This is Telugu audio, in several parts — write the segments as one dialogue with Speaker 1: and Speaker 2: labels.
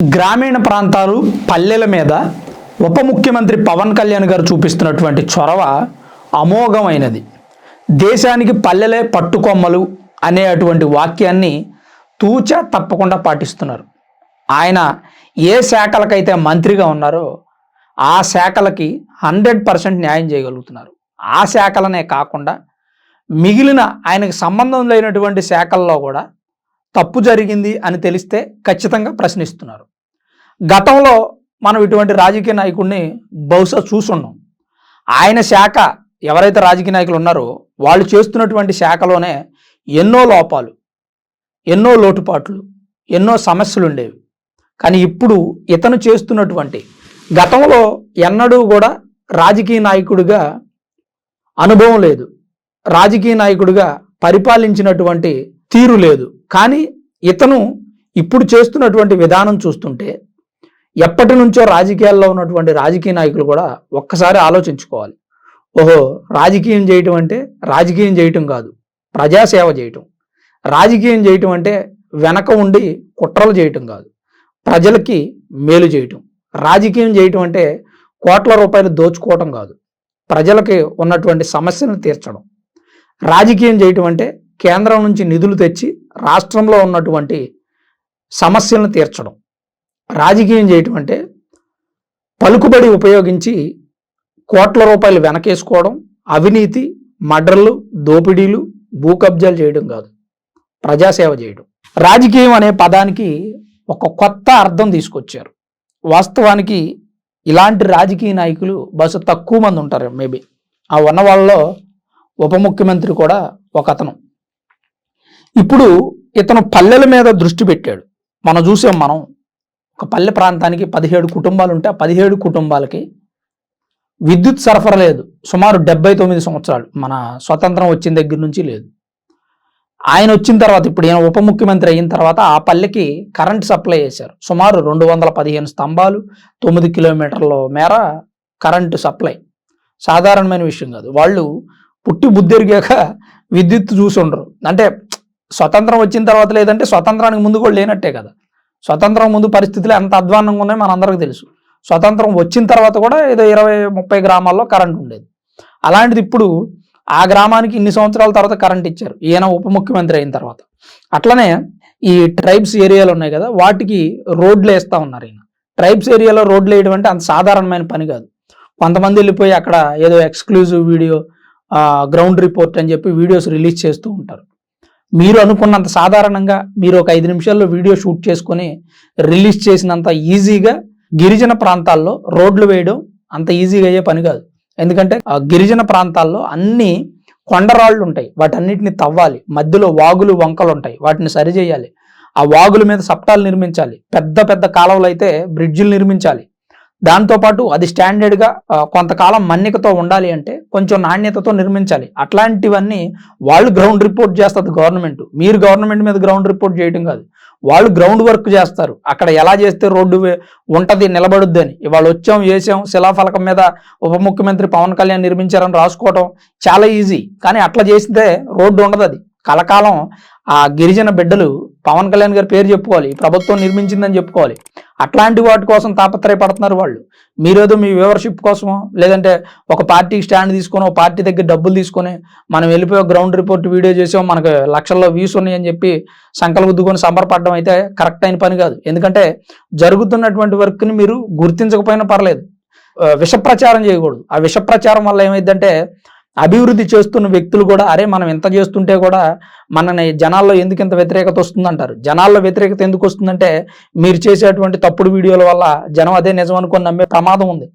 Speaker 1: గ్రామీణ ప్రాంతాలు పల్లెల మీద ఉప ముఖ్యమంత్రి పవన్ కళ్యాణ్ గారు చూపిస్తున్నటువంటి చొరవ అమోఘమైనది. దేశానికి పల్లెలే పట్టుకొమ్మలు అనే అటువంటి వాక్యాన్ని తూచా తప్పకుండా పాటిస్తున్నారు. ఆయన ఏ శాఖలకైతే మంత్రిగా ఉన్నారో ఆ శాఖలకి హండ్రెడ్ పర్సెంట్ న్యాయం చేయగలుగుతున్నారు. ఆ శాఖలనే కాకుండా మిగిలిన ఆయనకు సంబంధం లేనటువంటి శాఖల్లో కూడా తప్పు జరిగింది అని తెలిస్తే ఖచ్చితంగా ప్రశ్నిస్తున్నారు. గతంలో మనం ఇటువంటి రాజకీయ నాయకుడిని బహుశా చూసున్నాం. ఆయన శాఖ ఎవరైతే రాజకీయ నాయకులు ఉన్నారో వాళ్ళు చేస్తున్నటువంటి శాఖలోనే ఎన్నో లోపాలు ఎన్నో లోటుపాట్లు ఎన్నో సమస్యలు ఉండేవి. కానీ ఇప్పుడు ఇతను చేస్తున్నటువంటి గతంలో ఎన్నడూ కూడా రాజకీయ నాయకుడిగా అనుభవం లేదు. రాజకీయ నాయకుడిగా పరిపాలించినటువంటి తీరు లేదు. కానీ ఇతను ఇప్పుడు చేస్తున్నటువంటి విధానం చూస్తుంటే ఎప్పటి నుంచో రాజకీయాల్లో ఉన్నటువంటి రాజకీయ నాయకులు కూడా ఒక్కసారి ఆలోచించుకోవాలి. ఓహో రాజకీయం చేయటం అంటే రాజకీయం చేయటం కాదు. ప్రజాసేవ చేయటం. రాజకీయం చేయటం అంటే వెనక ఉండి కుట్రలు చేయటం కాదు. ప్రజలకి మేలు చేయటం. రాజకీయం చేయటం అంటే కోట్ల రూపాయలు దోచుకోవటం కాదు. ప్రజలకి ఉన్నటువంటి సమస్యలను తీర్చడం. రాజకీయం చేయటం అంటే కేంద్రం నుంచి నిధులు తెచ్చి రాష్ట్రంలో ఉన్నటువంటి సమస్యలను తీర్చడం. రాజకీయం చేయటం అంటే పలుకుబడి ఉపయోగించి కోట్ల రూపాయలు వెనకేసుకోవడం అవినీతి మడ్రలు దోపిడీలు భూ కబ్జాలు చేయడం కాదు. ప్రజాసేవ చేయడం. రాజకీయం అనే పదానికి ఒక కొత్త అర్థం తీసుకొచ్చారు. వాస్తవానికి ఇలాంటి రాజకీయ నాయకులు బస్సు తక్కువ మంది ఉంటారు మేబీ. ఆ ఉన్న వాళ్ళలో ఉప ముఖ్యమంత్రి కూడా ఒక అతను ఇప్పుడు ఇతను పల్లెల మీద దృష్టి పెట్టాడు. మనం చూసాం మనం ఒక పల్లె ప్రాంతానికి పదిహేడు కుటుంబాలు ఉంటే ఆ పదిహేడు కుటుంబాలకి విద్యుత్ సరఫరా లేదు. సుమారు డెబ్బై తొమ్మిది సంవత్సరాలు. మన స్వతంత్రం వచ్చిన దగ్గర నుంచి లేదు. ఆయన వచ్చిన తర్వాత ఇప్పుడు ఈయన ఉప ముఖ్యమంత్రి అయిన తర్వాత ఆ పల్లెకి కరెంట్ సప్లై చేశారు. సుమారు రెండు వందల పదిహేను స్తంభాలు తొమ్మిది కిలోమీటర్ల మేర కరెంటు సప్లై. సాధారణమైన విషయం కాదు. వాళ్ళు పుట్టి బుద్ధిరిగాక విద్యుత్ చూసి ఉండరు. అంటే స్వతంత్రం వచ్చిన తర్వాత లేదంటే స్వతంత్రానికి ముందు కూడా లేనట్టే కదా. స్వతంత్రం ముందు పరిస్థితులు ఎంత అధ్వాన్నంగా ఉన్నాయో మనందరికీ తెలుసు. స్వతంత్రం వచ్చిన తర్వాత కూడా ఏదో ఇరవై ముప్పై గ్రామాల్లో కరెంట్ ఉండేది. అలాంటిది ఇప్పుడు ఆ గ్రామానికి ఇన్ని సంవత్సరాల తర్వాత కరెంట్ ఇచ్చారు. ఈయన ఉప ముఖ్యమంత్రి అయిన తర్వాత. అట్లనే ఈ ట్రైబ్స్ ఏరియాలు ఉన్నాయి కదా వాటికి రోడ్లు వేస్తూ ఉన్నారు ఈయన. ట్రైబ్స్ ఏరియాలో రోడ్లు వేయడం అంటే అంత సాధారణమైన పని కాదు. కొంతమంది వెళ్ళిపోయి అక్కడ ఏదో ఎక్స్క్లూజివ్ వీడియో గ్రౌండ్ రిపోర్ట్ అని చెప్పి వీడియోస్ రిలీజ్ చేస్తూ ఉంటారు. మీరు అనుకున్నంత సాధారణంగా మీరు ఒక ఐదు నిమిషాల్లో వీడియో షూట్ చేసుకొని రిలీజ్ చేసినంత ఈజీగా గిరిజన ప్రాంతాల్లో రోడ్లు వేయడం అంత ఈజీగా అయ్యే పని కాదు. ఎందుకంటే ఆ గిరిజన ప్రాంతాల్లో అన్ని కొండరాళ్ళు ఉంటాయి. వాటన్నిటిని తవ్వాలి. మధ్యలో వాగులు వంకలు ఉంటాయి. వాటిని సరిచేయాలి ఆ వాగుల మీద సప్టాలు నిర్మించాలి. పెద్ద పెద్ద కాలువలు అయితే బ్రిడ్జిలు నిర్మించాలి. దాంతోపాటు అది స్టాండర్డ్గా కొంతకాలం మన్నికతో ఉండాలి అంటే కొంచెం నాణ్యతతో నిర్మించాలి. అట్లాంటివన్నీ వాళ్ళు గ్రౌండ్ రిపోర్ట్ చేస్తుంది గవర్నమెంట్ మీరు గవర్నమెంట్ మీద గ్రౌండ్ రిపోర్ట్ చేయడం కాదు. వాళ్ళు గ్రౌండ్ వర్క్ చేస్తారు. అక్కడ ఎలా చేస్తే రోడ్డు ఉంటుంది ఉంటది నిలబడుద్ది అని. ఇవాళ వచ్చాం వేసాం శిలాఫలకం మీద ఉప ముఖ్యమంత్రి పవన్ కళ్యాణ్ నిర్మించారని రాసుకోవడం చాలా ఈజీ కానీ అట్లా చేస్తే రోడ్డు ఉండదు అది. కలకాలం ఆ గిరిజన బిడ్డలు పవన్ కళ్యాణ్ గారి పేరు చెప్పుకోవాలి. ప్రభుత్వం నిర్మించిందని చెప్పుకోవాలి. అట్లాంటి వాటి కోసం తాపత్రయపడుతున్నారు వాళ్ళు. మీరేదో మీ వ్యూవర్షిప్ కోసమో లేదంటే ఒక పార్టీకి స్టాండ్ తీసుకొని ఒక పార్టీ దగ్గర డబ్బులు తీసుకొని మనం వెళ్ళిపోయి గ్రౌండ్ రిపోర్ట్ వీడియో చేసాం మనకు లక్షల్లో వ్యూస్ ఉన్నాయని చెప్పి సంకల్పుద్దుకొని సంబరపడడం అయితే కరెక్ట్ అయిన పని కాదు. ఎందుకంటే జరుగుతున్నటువంటి వర్క్ని మీరు గుర్తించకపోయినా పర్లేదు. విషప్రచారం చేయకూడదు. ఆ విషప్రచారం వల్ల ఏమైందంటే అభివృద్ధి చేస్తున్న వ్యక్తులు కూడా అరే మనం ఇంత చేస్తుంటే కూడా మనని జనాల్లో ఎందుకు ఇంత వ్యతిరేకత వస్తుందంటారు? జనాల్లో వ్యతిరేకత ఎందుకు వస్తుందంటే మీరు చేసేటువంటి తప్పుడు వీడియోల వల్ల జనం అదే నిజం అనుకొని నమ్మే ప్రమాదం ఉంది.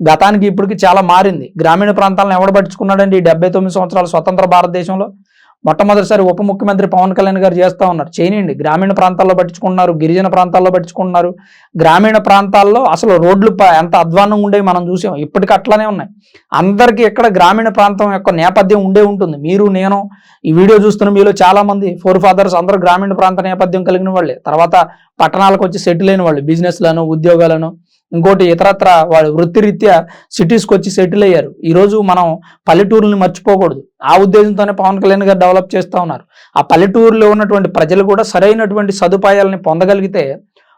Speaker 1: గతానికి ఇప్పటికి చాలా మారింది. గ్రామీణ ప్రాంతాలను ఎవడు పట్టించుకున్నాడండి ఈ డెబ్బై తొమ్మిది సంవత్సరాల స్వతంత్ర భారతదేశంలో? మొట్టమొదటిసారి ఉప ముఖ్యమంత్రి పవన్ కళ్యాణ్ గారు చేస్తూ ఉన్నారు. చేయనియండి గ్రామీణ ప్రాంతాల్లో పట్టించుకుంటున్నారు. గిరిజన ప్రాంతాల్లో పట్టించుకుంటున్నారు. గ్రామీణ ప్రాంతాల్లో అసలు రోడ్లు ఎంత అధ్వానంగా ఉండేవి మనం చూసాం. ఇప్పటికీ అట్లానే ఉన్నాయి. అందరికీ ఇక్కడ గ్రామీణ ప్రాంతం యొక్క నేపథ్యం ఉండే ఉంటుంది. మీరు నేను ఈ వీడియో చూస్తున్న మీలో చాలా మంది ఫోర్ ఫాదర్స్ అందరూ గ్రామీణ ప్రాంత నేపథ్యం కలిగిన వాళ్ళే. తర్వాత పట్టణాలకు వచ్చి సెటిల్ అయిన వాళ్ళు. బిజినెస్లను ఉద్యోగాలను ఇంకోటి ఇతరత్ర వాళ్ళు వృత్తిరీత్యా సిటీస్కి వచ్చి సెటిల్ అయ్యారు. ఈరోజు మనం పల్లెటూరుని మర్చిపోకూడదు. ఆ ఉద్దేశంతోనే పవన్ కళ్యాణ్ గారు డెవలప్ చేస్తూ ఉన్నారు. ఆ పల్లెటూరులో ఉన్నటువంటి ప్రజలు కూడా సరైనటువంటి సదుపాయాలని పొందగలిగితే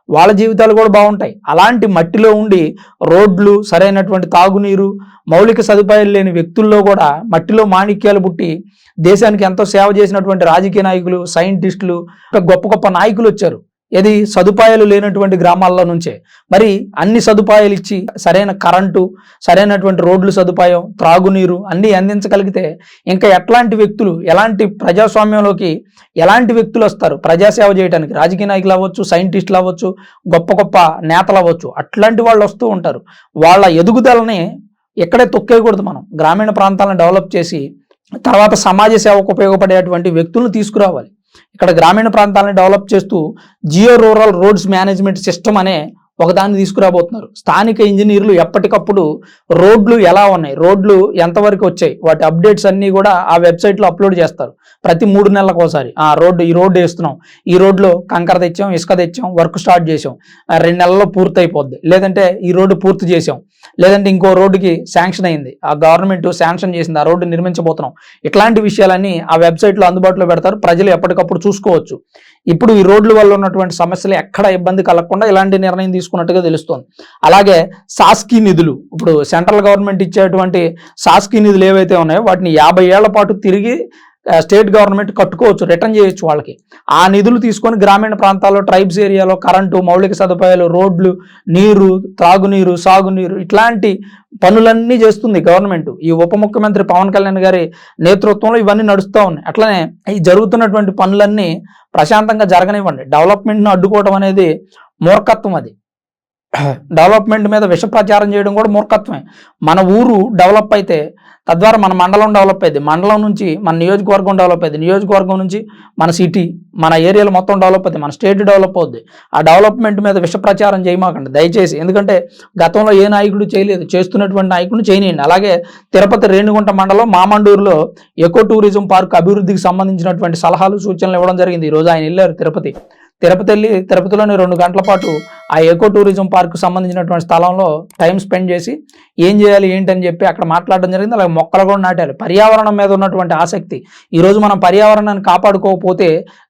Speaker 1: వాళ్ళ జీవితాలు కూడా బాగుంటాయి. అలాంటి మట్టిలో ఉండి రోడ్లు సరైనటువంటి తాగునీరు మౌలిక సదుపాయాలు లేని వ్యక్తుల్లో కూడా మట్టిలో మాణిక్యాలు పుట్టి దేశానికి ఎంతో సేవ చేసినటువంటి రాజకీయ నాయకులు సైంటిస్టులు గొప్ప గొప్ప నాయకులు వచ్చారు. ఏది? సదుపాయాలు లేనటువంటి గ్రామాల్లో నుంచే. మరి అన్ని సదుపాయాలు ఇచ్చి సరైన కరెంటు సరైనటువంటి రోడ్లు సదుపాయం త్రాగునీరు అన్నీ అందించగలిగితే ఇంకా ఎట్లాంటి వ్యక్తులు ఎలాంటి ప్రజాస్వామ్యంలోకి ఎలాంటి వ్యక్తులు వస్తారు? ప్రజాసేవ చేయడానికి రాజకీయ నాయకులు అవ్వచ్చు సైంటిస్టులు అవ్వచ్చు గొప్ప గొప్ప నేతలు అవ్వచ్చు. అట్లాంటి వాళ్ళు వస్తూ ఉంటారు. వాళ్ళ ఎదుగుదలని ఎక్కడే తొక్కేయకూడదు మనం. గ్రామీణ ప్రాంతాలను డెవలప్ చేసి తర్వాత సమాజ సేవకు ఉపయోగపడేటువంటి వ్యక్తులను తీసుకురావాలి. ఇక్కడ గ్రామీణ ప్రాంతాలను డెవలప్ చేస్తూ geo rural roads management system అనే ఒకదాన్ని తీసుకురాబోతున్నారు. స్థానిక ఇంజనీర్లు ఎప్పటికప్పుడు రోడ్లు ఎలా ఉన్నాయి? రోడ్లు ఎంతవరకు వచ్చాయి? వాటి అప్డేట్స్ అన్నీ కూడా ఆ వెబ్సైట్లో అప్లోడ్ చేస్తారు. ప్రతి మూడు నెలలకు ఒకసారి ఆ రోడ్డు ఈ రోడ్డు వేస్తున్నాం. ఈ రోడ్లో కంకర తెచ్చాం ఇసుక తెచ్చాం వర్క్ స్టార్ట్ చేసాం రెండు నెలల్లో పూర్తి అయిపోద్ది లేదంటే ఈ రోడ్డు పూర్తి చేసాం లేదంటే ఇంకో రోడ్డుకి శాంక్షన్ అయింది. ఆ గవర్నమెంట్ శాంక్షన్ చేసింది. ఆ రోడ్డు నిర్మించబోతున్నాం. ఇట్లాంటి విషయాలన్నీ ఆ వెబ్సైట్లో అందుబాటులో పెడతారు. ప్రజలు ఎప్పటికప్పుడు చూసుకోవచ్చు. ఇప్పుడు ఈ రోడ్ల వల్ల ఉన్నటువంటి సమస్యలు ఎక్కడ ఇబ్బంది కలగకుండా ఇలాంటి నిర్ణయం తీసుకున్నట్టుగా తెలుస్తోంది. అలాగే సాస్కీ నిధులు ఇప్పుడు సెంట్రల్ గవర్నమెంట్ ఇచ్చేటువంటి సాస్కీ నిధులు ఏవైతే ఉన్నాయో వాటిని యాభై ఏళ్ళ పాటు తిరిగి స్టేట్ గవర్నమెంట్ కట్టుకోవచ్చు రిటర్న్ చేయొచ్చు వాళ్ళకి. ఆ నిధులు తీసుకొని గ్రామీణ ప్రాంతాల్లో ట్రైబ్స్ ఏరియాలో కరెంటు మౌలిక సదుపాయాలు రోడ్లు నీరు త్రాగునీరు సాగునీరు ఇట్లాంటి పనులన్నీ చేస్తుంది గవర్నమెంట్. ఈ ఉప ముఖ్యమంత్రి పవన్ కళ్యాణ్ గారి నేతృత్వంలో ఇవన్నీ నడుస్తూ ఉన్నాయి. అట్లనే ఈ జరుగుతున్నటువంటి పనులన్నీ ప్రశాంతంగా జరగనివ్వండి. డెవలప్మెంట్ను అడ్డుకోవడం అనేది మూర్ఖత్వం అది. డెవలప్మెంట్ మీద విష ప్రచారం చేయడం కూడా మూర్ఖత్వమే. మన ఊరు డెవలప్ అయితే తద్వారా మన మండలం డెవలప్ అయింది మండలం నుంచి మన నియోజకవర్గం డెవలప్ అయింది నియోజకవర్గం నుంచి మన సిటీ మన ఏరియాలో మొత్తం డెవలప్ అవుతుంది మన స్టేట్ డెవలప్ అవుద్ది. ఆ డెవలప్మెంట్ మీద విష ప్రచారం చేయమాకండి. దయచేసి. ఎందుకంటే గతంలో ఏ నాయకుడు చేయలేదు. చేస్తున్నటువంటి నాయకుడు చేయనియండి. అలాగే తిరుపతి రేణిగుంట మండలం మామండూరులో ఎకో టూరిజం పార్క్ అభివృద్ధికి సంబంధించినటువంటి సలహాలు సూచనలు ఇవ్వడం జరిగింది. ఈరోజు ఆయన వెళ్ళారు తిరుపతి. తిరుపతి వెళ్ళి తిరుపతిలోని రెండు గంటల పాటు ఆ ఎకో టూరిజం పార్క్ సంబంధించినటువంటి స్థలంలో టైం స్పెండ్ చేసి ఏం చేయాలి ఏంటని చెప్పి అక్కడ మాట్లాడడం జరిగింది. అలాగే మొక్కలు కూడా నాటారు. పర్యావరణం మీద ఉన్నటువంటి ఆసక్తి. ఈరోజు మనం పర్యావరణాన్ని కాపాడుకోకపోతే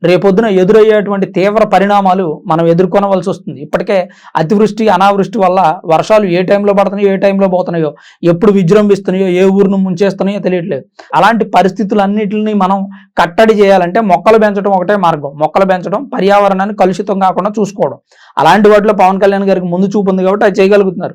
Speaker 1: రేపొద్దున ఎదురయ్యేటువంటి తీవ్ర పరిణామాలు మనం ఎదుర్కొనవలసి వస్తుంది. ఇప్పటికే అతివృష్టి అనావృష్టి వల్ల వర్షాలు ఏ టైంలో పడుతున్నాయో ఏ టైంలో పోతున్నాయో ఎప్పుడు విజృంభిస్తున్నాయో ఏ ఊరును ముంచేస్తున్నాయో తెలియట్లేదు. అలాంటి పరిస్థితులన్నిటిని మనం కట్టడి చేయాలంటే మొక్కలు పెంచడం ఒకటే మార్గం. మొక్కలు పెంచడం పర్యావరణాన్ని కలుషితం కాకుండా చూసుకోవడం. అలాంటి వాటిలో పవన్ కళ్యాణ్ గారికి ముందు చూపు ఉంది కాబట్టి అది చేయగలుగుతున్నారు.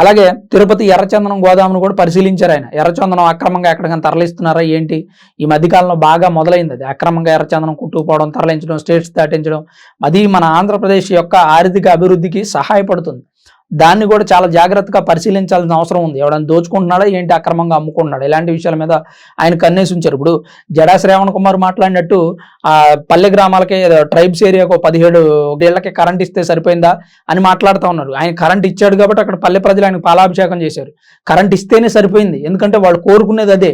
Speaker 1: అలాగే తిరుపతి ఎర్రచందనం గోదామును కూడా పరిశీలించారు ఆయన. ఎర్రచందనం అక్రమంగా ఎక్కడికైనా తరలిస్తున్నారా ఏంటి? ఈ మధ్యకాలంలో బాగా మొదలైంది అది. అక్రమంగా ఎర్రచందనం కుట్టుకుపోవడం తరలించడం స్టేట్స్ దాటించడం. అది మన ఆంధ్రప్రదేశ్ యొక్క ఆర్థిక అభివృద్ధికి సహాయపడుతుంది. దాన్ని కూడా చాలా జాగ్రత్తగా పరిశీలించాల్సిన అవసరం ఉంది. ఎవడైనా దోచుకుంటున్నాడా? ఏంటి అక్రమంగా అమ్ముకుంటున్నాడు? ఇలాంటి విషయాల మీద ఆయన కన్నేసి ఉంచారు. ఇప్పుడు జడా శ్రావణ్ కుమార్ మాట్లాడినట్టు ఆ పల్లె గ్రామాలకి ట్రైబ్స్ ఏరియాకు ఒక పదిహేడు ఏళ్ళకి కరెంట్ ఇస్తే సరిపోయిందా అని మాట్లాడుతూ ఉన్నారు. ఆయన కరెంట్ ఇచ్చాడు కాబట్టి అక్కడ పల్లె ప్రజలు ఆయనకు పాలాభిషేకం చేశారు. కరెంట్ ఇస్తేనే సరిపోయింది. ఎందుకంటే వాళ్ళు కోరుకునేది అదే.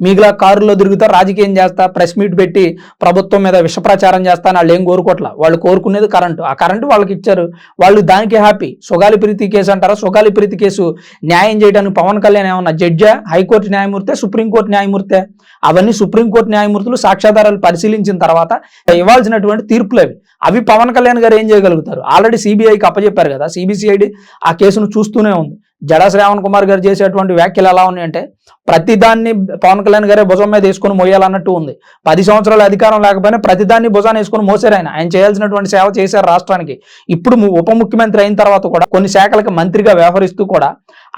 Speaker 1: మిగిలిన కారులో తిరుగుతా రాజకీయం చేస్తా ప్రెస్ మీట్ పెట్టి ప్రభుత్వం మీద విషప్రచారం చేస్తా అని వాళ్ళు ఏం కోరుకోవట్లా వాళ్ళు కోరుకునేది కరెంటు. ఆ కరెంటు వాళ్ళకి ఇచ్చారు. వాళ్ళు దానికి హ్యాపీ సుగాలి ప్రీతి కేసు అంటారా? సుగాలి ప్రీతి కేసు న్యాయం చేయడానికి పవన్ కళ్యాణ్ ఏమన్నా జడ్జా హైకోర్టు న్యాయమూర్తే సుప్రీంకోర్టు న్యాయమూర్తే? అవన్నీ సుప్రీంకోర్టు న్యాయమూర్తులు సాక్ష్యాధారాలు పరిశీలించిన తర్వాత ఇవ్వాల్సినటువంటి తీర్పులు అవి. అవి పవన్ కళ్యాణ్ గారు ఏం చేయగలుగుతారు? ఆల్రెడీ సిబిఐకి అప్పచెప్పారు కదా. సిబిసిఐడి ఆ కేసును చూస్తూనే ఉంది. జడా శ్రావణ్ కుమార్ గారు చేసేటువంటి వ్యాఖ్యలు ఎలా ఉన్నాయంటే ప్రతిదాన్ని పవన్ కళ్యాణ్ గారే భుజం మీద వేసుకొని మోయాలన్నట్టు ఉంది. పది సంవత్సరాల అధికారం లేకపోయినా ప్రతిదాన్ని భుజాన్ని వేసుకుని మోసారు ఆయన. ఆయన చేయాల్సినటువంటి సేవ చేశారు రాష్ట్రానికి. ఇప్పుడు ఉప ముఖ్యమంత్రి అయిన తర్వాత కూడా కొన్ని శాఖలకు మంత్రిగా వ్యవహరిస్తూ కూడా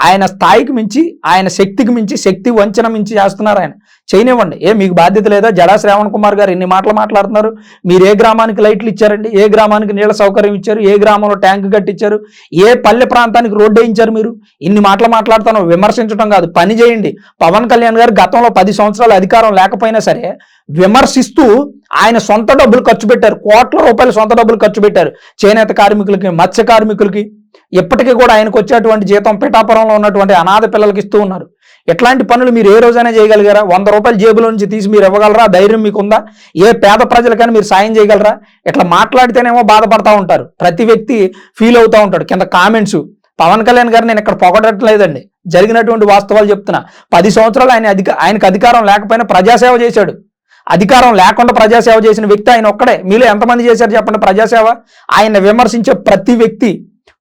Speaker 1: ఆయన స్థాయికి మించి ఆయన శక్తికి మించి శక్తి వంచన మించి చేస్తున్నారు ఆయన. చేయనివ్వండి. ఏ మీకు బాధ్యత లేదా? జడా శ్రావణ్ కుమార్ గారు ఇన్ని మాటలు మాట్లాడుతున్నారు? మీరు ఏ గ్రామానికి లైట్లు ఇచ్చారండి? ఏ గ్రామానికి నీళ్ళ సౌకర్యం ఇచ్చారు? ఏ గ్రామంలో ట్యాంక్ కట్టించారు? ఏ పల్లె ప్రాంతానికి రోడ్డు వేయించారు మీరు? ఇన్ని మాటలు మాట్లాడుతాను విమర్శించడం కాదు పని చేయండి. పవన్ కళ్యాణ్ గారు గతంలో పది సంవత్సరాల అధికారం లేకపోయినా సరే విమర్శిస్తూ ఆయన సొంత డబ్బులు ఖర్చు పెట్టారు. కోట్ల రూపాయలు సొంత డబ్బులు ఖర్చు పెట్టారు. చేనేత కార్మికులకి మత్స్య కార్మికులకి ఇప్పటికీ కూడా ఆయనకు వచ్చేటువంటి జీతం పిఠాపురంలో ఉన్నటువంటి అనాథ పిల్లలకి ఇస్తూ ఉన్నారు. ఎట్లాంటి పనులు మీరు ఏ రోజైనా చేయగలిగారా? వంద రూపాయలు జేబులో నుంచి తీసి మీరు ఇవ్వగలరా? ధైర్యం మీకుందా? ఏ పేద ప్రజలకైనా మీరు సాయం చేయగలరా? ఇట్లా మాట్లాడితేనేమో బాధపడతా ఉంటారు. ప్రతి వ్యక్తి ఫీల్ అవుతూ ఉంటాడు. కింద కామెంట్స్ పవన్ కళ్యాణ్ గారు నేను ఇక్కడ పొగడట్లేదండి జరిగినటువంటి వాస్తవాలు చెప్తున్నా. పది సంవత్సరాలు ఆయన అధిక ఆయనకు అధికారం లేకపోయినా ప్రజాసేవ చేశాడు. అధికారం లేకుండా ప్రజాసేవ చేసిన వ్యక్తి ఆయన ఒక్కడే. మీలో ఎంతమంది చేశారు చెప్పండి ప్రజాసేవ? ఆయన విమర్శించే ప్రతి వ్యక్తి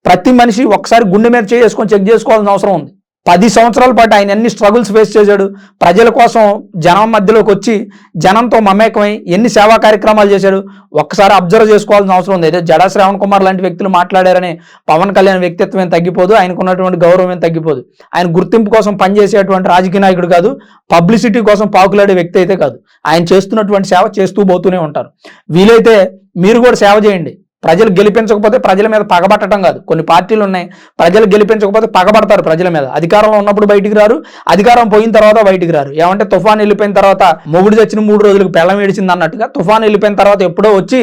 Speaker 1: ప్రతి మనిషి ఒక్కసారి గుండె మీద చేసుకొని చెక్ చేసుకోవాల్సిన అవసరం ఉంది. పది సంవత్సరాల పాటు ఆయన ఎన్ని స్ట్రగుల్స్ ఫేస్ చేశాడు ప్రజల కోసం జనం మధ్యలోకి వచ్చి జనంతో మమేకమై ఎన్ని సేవా కార్యక్రమాలు చేశాడు ఒక్కసారి అబ్జర్వ్ చేసుకోవాల్సిన అవసరం ఉంది. అయితే జడా శ్రావణ్ కుమార్ లాంటి వ్యక్తులు మాట్లాడారని పవన్ కళ్యాణ్ వ్యక్తిత్వం ఏం తగ్గిపోదు ఆయనకున్నటువంటి గౌరవం ఏం తగ్గిపోదు. ఆయన గుర్తింపు కోసం పనిచేసేటువంటి రాజకీయ నాయకుడు కాదు పబ్లిసిటీ కోసం పాకులాడే వ్యక్తి అయితే కాదు. ఆయన చేస్తున్నటువంటి సేవ చేస్తూ పోతూనే ఉంటారు. వీలైతే మీరు కూడా సేవ చేయండి. ప్రజలు గెలిపించకపోతే ప్రజల మీద పగబట్టడం కాదు. కొన్ని పార్టీలు ఉన్నాయి ప్రజలు గెలిపించకపోతే పగబడతారు ప్రజల మీద. అధికారంలో ఉన్నప్పుడు బయటికి రారు అధికారం పోయిన తర్వాత బయటికి రారు. ఏమంటే తుఫాన్ వెళ్ళిపోయిన తర్వాత మొగుడు తెచ్చిన మూడు రోజులకు పెళ్ళం ఏడిచింది అన్నట్టుగా తుఫాన్ వెళ్ళిపోయిన తర్వాత ఎప్పుడో వచ్చి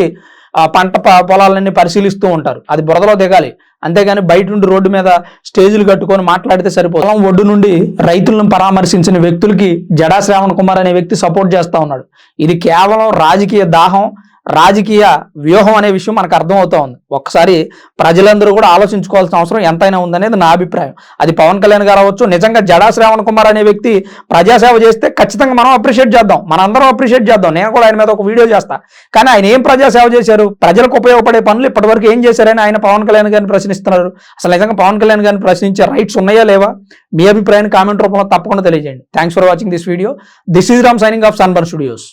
Speaker 1: ఆ పంట పొలాలన్నీ పరిశీలిస్తూ ఉంటారు. అది బురదలో దిగాలి. అంతేగాని బయట నుండి రోడ్డు మీద స్టేజీలు కట్టుకొని మాట్లాడితే సరిపోదు. పొలం ఒడ్డు నుండి రైతులను పరామర్శించిన వ్యక్తులకి జడా శ్రావణ్ కుమార్ అనే వ్యక్తి సపోర్ట్ చేస్తూ ఉన్నాడు. ఇది కేవలం రాజకీయ దాహం రాజకీయ వ్యూహం అనే విషయం మనకు అర్థమవుతా ఉంది. ఒక్కసారి ప్రజలందరూ కూడా ఆలోచించుకోవాల్సిన అవసరం ఎంతైనా ఉందనేది నా అభిప్రాయం. అది పవన్ కళ్యాణ్ గారు అవ్వచ్చు నిజంగా జడా శ్రావణ్ కుమార్ అనే వ్యక్తి ప్రజాసేవ చేస్తే ఖచ్చితంగా మనం అప్రిషియేట్ చేద్దాం. మనందరం అప్రిషియేట్ చేద్దాం. నేను కూడా ఆయన మీద ఒక వీడియో చేస్తా. కానీ ఆయన ఏం ప్రజాసేవ చేశారు? ప్రజలకు ఉపయోగపడే పనులు ఇప్పటివరకు ఏం చేశారని ఆయన పవన్ కళ్యాణ్ గారిని ప్రశ్నిస్తున్నారు. అసలు నిజంగా పవన్ కళ్యాణ్ గారిని ప్రశ్నించే రైట్స్ ఉన్నాయా లేవా? మీ అభిప్రాయాన్ని కామెంట్ రూపంలో తప్పకుండా తెలియజేయండి. Thanks for watching this video this is Ram signing off Sunburn studios